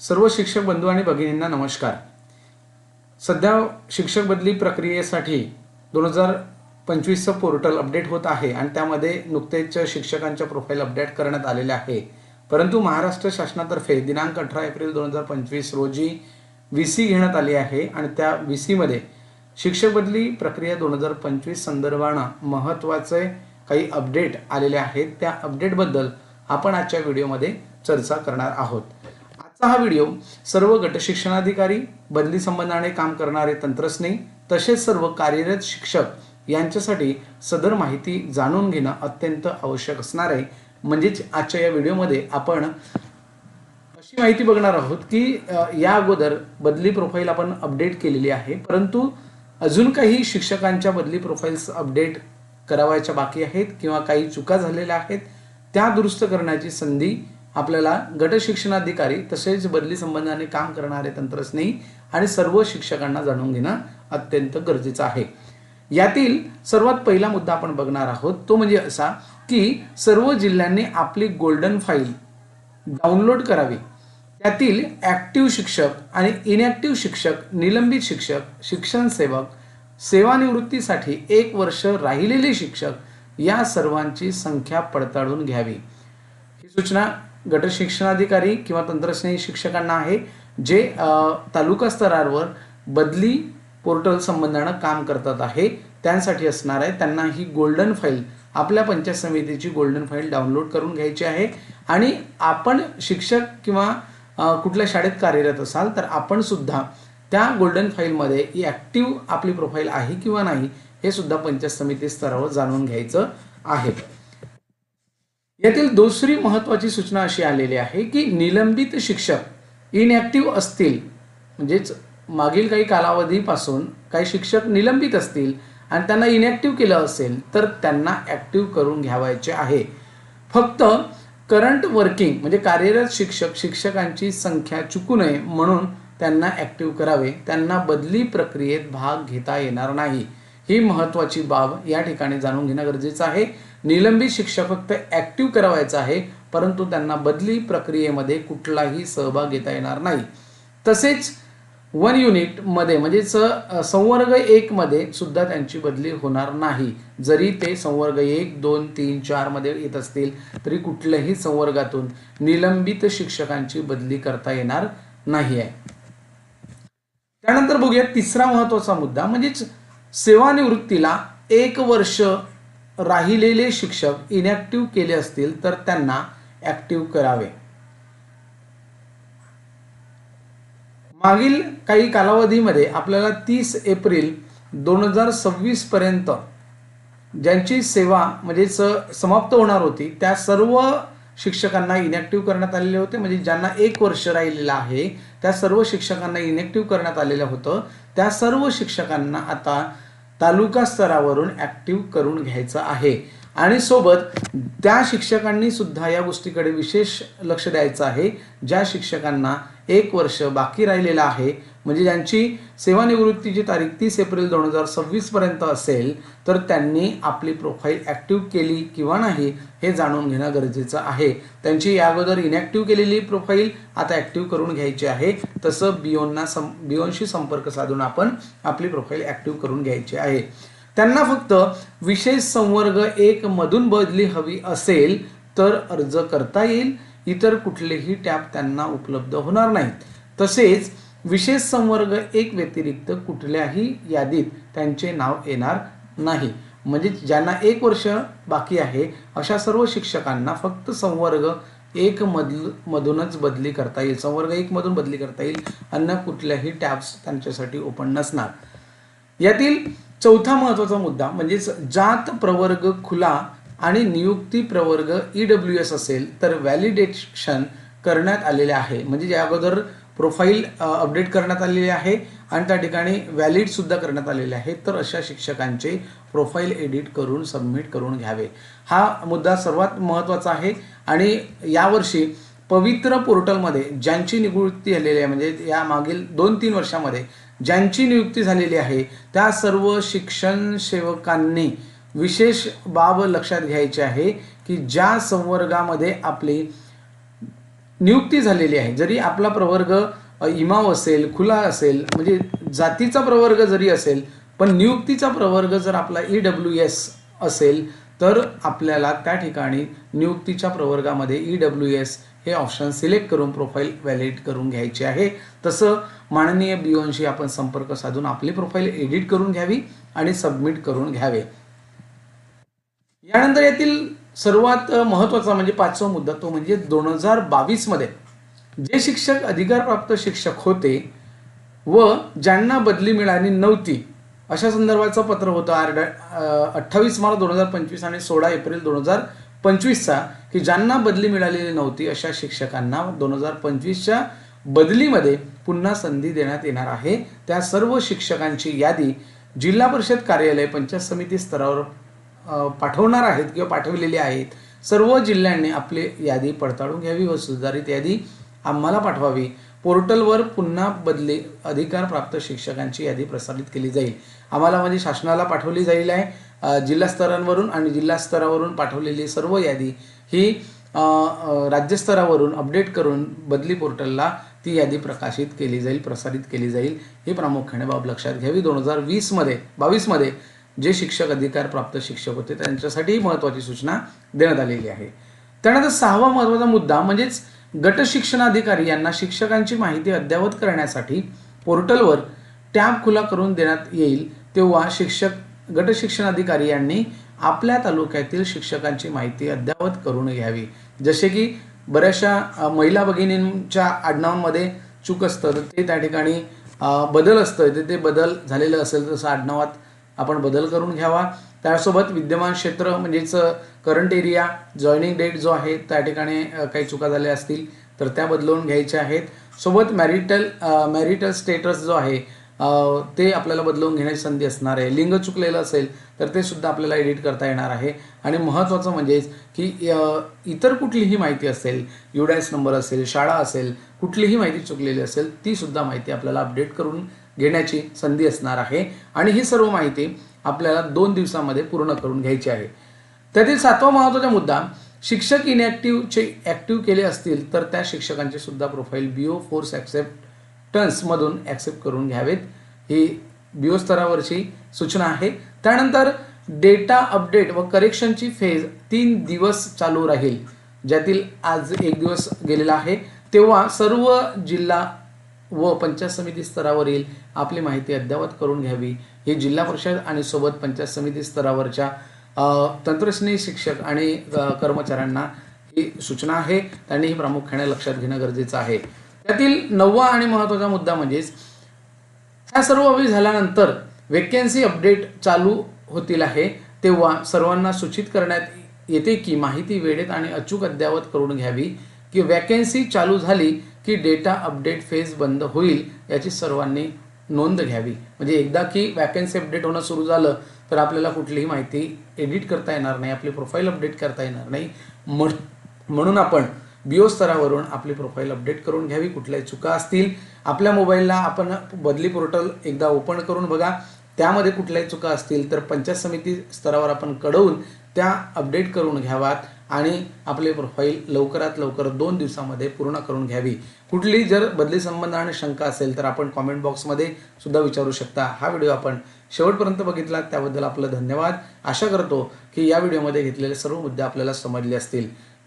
सर्व शिक्षक बंधू आणि भगिनींना नमस्कार. सध्या शिक्षक बदली प्रक्रियेसाठी दोन हजार पंचवीसचं पोर्टल अपडेट होत आहे आणि त्यामध्ये नुकतेच शिक्षकांच्या प्रोफाईल अपडेट करण्यात आलेले आहे. परंतु महाराष्ट्र शासनातर्फे दिनांक अठरा एप्रिल दोन हजार पंचवीस रोजी व्ही सी घेण्यात आली आहे आणि त्या व्ही सीमध्ये शिक्षक बदली प्रक्रिया दोन हजार पंचवीस संदर्भानं महत्त्वाचे काही अपडेट आलेले आहेत. त्या अपडेटबद्दल आपण आजच्या व्हिडिओमध्ये चर्चा करणार आहोत. आजचा हा व्हिडिओ सर्व गट शिक्षणाधिकारी बदली संबंधाने काम करणारे तंत्रज्ञ तसेच सर्व कार्यरत शिक्षक यांच्यासाठी सदर माहिती जाणून घेणं अत्यंत आवश्यक असणार आहे. म्हणजेच आजच्या या व्हिडिओमध्ये आपण अशी माहिती बघणार आहोत की या अगोदर बदली प्रोफाईल आपण अपडेट केलेली आहे. परंतु अजून काही शिक्षकांच्या बदली प्रोफाईल्स अपडेट करावायच्या बाकी आहेत किंवा काही चुका झालेल्या आहेत त्या दुरुस्त करण्याची संधी आपल्याला गट शिक्षणाधिकारी तसेच बदली संबंधाने काम करणारे तंत्रज्ञ आणि सर्व शिक्षकांना जाणून घेणं अत्यंत गरजेचं आहे. यातील सर्वात पहिला मुद्दा आपण बघणार आहोत तो म्हणजे असा की सर्व जिल्ह्यांनी आपली गोल्डन फाईल डाउनलोड करावी. त्यातील ॲक्टिव्ह शिक्षक आणि इनॅक्टिव्ह शिक्षक निलंबित शिक्षक शिक्षण सेवक सेवानिवृत्तीसाठी एक वर्ष राहिलेले शिक्षक या सर्वांची संख्या पडताळून घ्यावी. ही सूचना गट शिक्षणाधिकारी किंवा तंत्रस्नेही शिक्षकांना आहे जे तालुका स्तरावर बदली पोर्टल संबंधानं काम करतात आहे त्यांसाठी असणार आहे. त्यांना ही गोल्डन फाईल आपल्या पंचायत समितीची गोल्डन फाईल डाउनलोड करून घ्यायची आहे. आणि आपण शिक्षक किंवा कुठल्या शाळेत कार्यरत असाल तर आपण सुद्धा त्या गोल्डन फाईलमध्ये ही ॲक्टिव्ह आपली प्रोफाईल आहे किंवा नाही हे सुद्धा पंचायत समिती स्तरावर जाणून घ्यायचं आहे. यातील दुसरी महत्त्वाची सूचना अशी आलेली आहे की निलंबित शिक्षक इनॲक्टिव्ह असतील म्हणजेच मागील काही कालावधीपासून काही शिक्षक निलंबित असतील आणि त्यांना इनॅक्टिव्ह केलं असेल तर त्यांना ॲक्टिव्ह करून घ्यावायचे आहे. फक्त करंट वर्किंग म्हणजे कार्यरत शिक्षक शिक्षकांची संख्या चुकू नये म्हणून त्यांना ॲक्टिव्ह करावे. त्यांना बदली प्रक्रियेत भाग घेता येणार नाही. ही महत्त्वाची बाब या ठिकाणी जाणून घेणं गरजेचं आहे. निलंबित शिक्षक फक्त ॲक्टिव्ह करावायचा आहे परंतु त्यांना बदली प्रक्रियेमध्ये कुठलाही सहभाग घेता येणार नाही. तसेच वन युनिटमध्ये म्हणजेच संवर्ग एक मध्ये सुद्धा त्यांची बदली होणार नाही. जरी ते संवर्ग एक दोन तीन चारमध्ये येत असतील तरी कुठल्याही संवर्गातून निलंबित शिक्षकांची बदली करता येणार नाही आहे. त्यानंतर बघूया तिसरा महत्त्वाचा मुद्दा म्हणजेच सेवानिवृत्तीला एक वर्ष राहिलेले शिक्षक इनॅक्टिव्ह केले असतील तर त्यांना ॲक्टिव्ह करावे. मागील काही कालावधीमध्ये आपल्याला तीस एप्रिल दोन हजार सव्वीस पर्यंत ज्यांची सेवा म्हणजेच समाप्त होणार होती त्या सर्व शिक्षकांना इनॅक्टिव्ह करण्यात आलेले होते. म्हणजे ज्यांना एक वर्ष राहिलेलं आहे त्या सर्व शिक्षकांना इनॅक्टिव्ह करण्यात आलेलं होतं. त्या सर्व शिक्षकांना आता तालुका स्तरावरून ॲक्टिव्ह करून घ्यायचं आहे. आणि सोबत त्या शिक्षकांनी सुद्धा या गोष्टीकडे विशेष लक्ष द्यायचं आहे. ज्या शिक्षकांना एक वर्ष बाकी राहिलेलं आहे म्हणजे ज्यांची सेवानिवृत्तीची तारीख तीस एप्रिल दोन हजार सव्वीसपर्यंत असेल तर त्यांनी आपली प्रोफाईल ॲक्टिव्ह केली किंवा नाही हे जाणून घेणं गरजेचं आहे. त्यांची या अगोदर इनॅक्टिव्ह केलेली प्रोफाईल आता ॲक्टिव्ह करून घ्यायची आहे. तसं बिओनना सं बिओनशी संपर्क साधून आपण आपली प्रोफाईल ॲक्टिव्ह करून घ्यायची आहे. त्यांना फक्त विशेष संवर्ग एक मधून बदली हवी असेल तर अर्ज करता येईल. इतर कुठलेही टॅब त्यांना उपलब्ध होणार नाहीत. तसेच विशेष संवर्ग एक व्यतिरिक्त कुठल्याही यादीत त्यांचे नाव येणार नाही. म्हणजे ज्यांना एक वर्ष बाकी आहे अशा सर्व शिक्षकांना फक्त संवर्ग एक मधल मधूनच बदली करता येईल. संवर्ग एकमधून बदली करता येईल. अन्य कुठल्याही टॅब्स त्यांच्यासाठी ओपन नसणार. यातील चौथा महत्त्वाचा मुद्दा म्हणजेच जात प्रवर्ग खुला आणि नियुक्ती प्रवर्ग ई डब्ल्यू एस असेल तर व्हॅलिडेशन करण्यात आलेले आहे. म्हणजे या अगोदर प्रोफाईल अपडेट करण्यात आलेली आहे आणि त्या ठिकाणी व्हॅलिड सुद्धा करण्यात आलेले आहे. तर अशा शिक्षकांचे प्रोफाईल एडिट करून सबमिट करून घ्यावे. हा मुद्दा सर्वात महत्त्वाचा आहे. आणि यावर्षी पवित्र पोर्टलमध्ये ज्यांची निवृत्ती झालेली आहे म्हणजे या मागील दोन तीन वर्षामध्ये ज्यांची नियुक्ती झालेली आहे त्या सर्व शिक्षण सेवकांनी विशेष बाब लक्षात घ्यायची आहे की ज्या संवर्गामध्ये आपली नियुक्ती झालेली आहे. जरी आपला प्रवर्ग इमाव असेल खुला असेल म्हणजे जातीचा प्रवर्ग जरी असेल पण नियुक्तीचा प्रवर्ग जर आपला ई डब्ल्यू एस असेल तर आपल्याला त्या ठिकाणी नियुक्तीच्या प्रवर्गामध्ये ई डब्ल्यू एस हे ऑप्शन सिलेक्ट करून प्रोफाईल व्हॅलिड करून घ्यायचे आहे. तसं माननीय बिओनशी आपण संपर्क साधून आपली प्रोफाईल एडिट करून घ्यावी आणि सबमिट करून घ्यावे. यानंतर येथील सर्वात महत्त्वाचा म्हणजे पाचवा मुद्दा तो म्हणजे दोन हजार बावीसमध्ये जे शिक्षक अधिकारप्राप्त शिक्षक होते व ज्यांना बदली मिळाली नव्हती अशा संदर्भाचं पत्र होतं आर अठ्ठावीस मार्च दोन हजार पंचवीस आणि सोळा एप्रिल दोन हजार पंचवीसचा की ज्यांना बदली मिळालेली नव्हती अशा शिक्षकांना दोन हजार पंचवीसच्या बदलीमध्ये पुन्हा संधी देण्यात येणार आहे. त्या सर्व शिक्षकांची यादी जिल्हा परिषद कार्यालय पंचायत समिती स्तरावर पाठवणार आहेत किंवा पाठवलेली आहेत सर्व जिल्ह्यांनी आपली यादी पडताळून घ्यावी व सुधारित यादी आम्हाला पाठवावी. पोर्टलवर पुन्हा बदली अधिकार प्राप्त शिक्षकांची यादी प्रसारित केली जाईल. आम्हाला म्हणजे शासनाला पाठवली जाईल आहे. जिल्हास्तरांवरून जिल्हा स्तरांवरून आणि जिल्हा स्तरावरून पाठवलेली सर्व यादी ही राज्यस्तरावरून अपडेट करून बदली पोर्टलला ती यादी प्रकाशित केली जाईल प्रसारित केली जाईल. ही प्रामुख्याने बाब लक्षात घ्यावी. दोन हजार वीसमध्ये बावीसमध्ये जे शिक्षक अधिकार प्राप्त शिक्षक होते त्यांच्यासाठीही महत्त्वाची सूचना देण्यात आलेली आहे. त्यानंतर सहावा महत्त्वाचा मुद्दा म्हणजेच गट शिक्षणाधिकारी यांना शिक्षकांची माहिती अद्ययावत करण्यासाठी पोर्टलवर टॅब खुला करून देण्यात येईल तेव्हा शिक्षक गट शिक्षणाधिकारी यांनी आपल्या तालुक्यातील शिक्षकांची माहिती अद्ययावत करून घ्यावी. जसे की बऱ्याचशा महिला भगिनींच्या आडनावांमध्ये चूक असतं तर ते त्या ठिकाणी बदल असतं ते ते बदल झालेलं असेल तसं आडनावात आपण बदल करून घ्यावा. त्यासोबत विद्यमान क्षेत्र म्हणजेच करंट एरिया जॉईनिंग डेट जो आहे त्या ठिकाणी काही चुका झाल्या असतील तर त्या बदलवून घ्यायच्या आहेत. सोबत मॅरिटल मॅरिटल स्टेटस जो आहे ते आपल्याला बदलवून घेण्याची संधी असणार आहे. लिंग चुकलेलं असेल तर ते सुद्धा आपल्याला एडिट करता येणार आहे. आणि महत्त्वाचं म्हणजेच की इतर कुठलीही माहिती असेल युडायस नंबर असेल शाळा असेल कुठलीही माहिती चुकलेली असेल ती सुद्धा माहिती आपल्याला अपडेट करून घेण्याची संधी असणार आहे. आणि ही सर्व माहिती आपल्याला दोन दिवसामध्ये पूर्ण करून घ्यायची आहे. त्यातील सातवा महत्त्वाचा मुद्दा शिक्षक इनॅक्टिव्हचे ॲक्टिव्ह केले असतील तर त्या शिक्षकांचे सुद्धा प्रोफाईल बीओ फोर्स ॲक्सेप्ट ॲक्सेप्टन्समधून ॲक्सेप्ट करून घ्यावेत. ही बिओ स्तरावरची सूचना आहे. त्यानंतर डेटा अपडेट व करेक्शनची फेज तीन दिवस चालू राहील ज्यातील आज एक दिवस गेलेला आहे. तेव्हा सर्व जिल्हा व पंचायत समिती स्तरावरील आपली माहिती अद्ययावत करून घ्यावी. हे जिल्हा परिषद आणि सोबत पंचायत समिती स्तरावरच्या अ, तंत्रस्नेही शिक्षक आणि कर्मचाऱ्यांना ही सूचना आहे. त्यांनी ही प्रामुख्याने लक्षात घेणं गरजेचं आहे. त्यातील नववा आणि महत्त्वाचा मुद्दा म्हणजेच ह्या सर्व बाबी झाल्यानंतर वेकेन्सी अपडेट चालू होतील आहे तेव्हा सर्वांना सूचित करण्यात येते की माहिती वेळेत आणि अचूक अद्ययावत करून घ्यावी की वॅकन्सी चालू झाली की डेटा अपडेट फेज बंद होईल याची सर्वांनी नोंद घ्यावी. म्हणजे एकदा की वॅकन्सी अपडेट होणं सुरू झालं तर आपल्याला कुठलीही माहिती एडिट करता येणार नाही आपली प्रोफाईल अपडेट करता येणार नाही. म्हणून आपण बिओ स्तरावरून आपली प्रोफाईल अपडेट करून घ्यावी. कुठल्याही चुका असतील आपल्या मोबाईलला आपण बदली पोर्टल एकदा ओपन करून बघा. त्यामध्ये कुठल्याही चुका असतील तर पंचायत समिती स्तरावर आपण कळवून त्या अपडेट करून घ्यावात आणि आपले प्रोफाईल लवकरात लवकर दोन दिवसामध्ये पूर्ण करून घ्यावी. कुठली जर बदली संबंध आणि शंका असेल तर आपण कॉमेंट बॉक्समध्ये सुद्धा विचारू शकता. हा व्हिडिओ आपण शेवटपर्यंत बघितला. त्याबद्दल आपलं धन्यवाद. आशा करतो की या व्हिडिओमध्ये घेतलेले सर्व मुद्दे आपल्याला समजले असतील.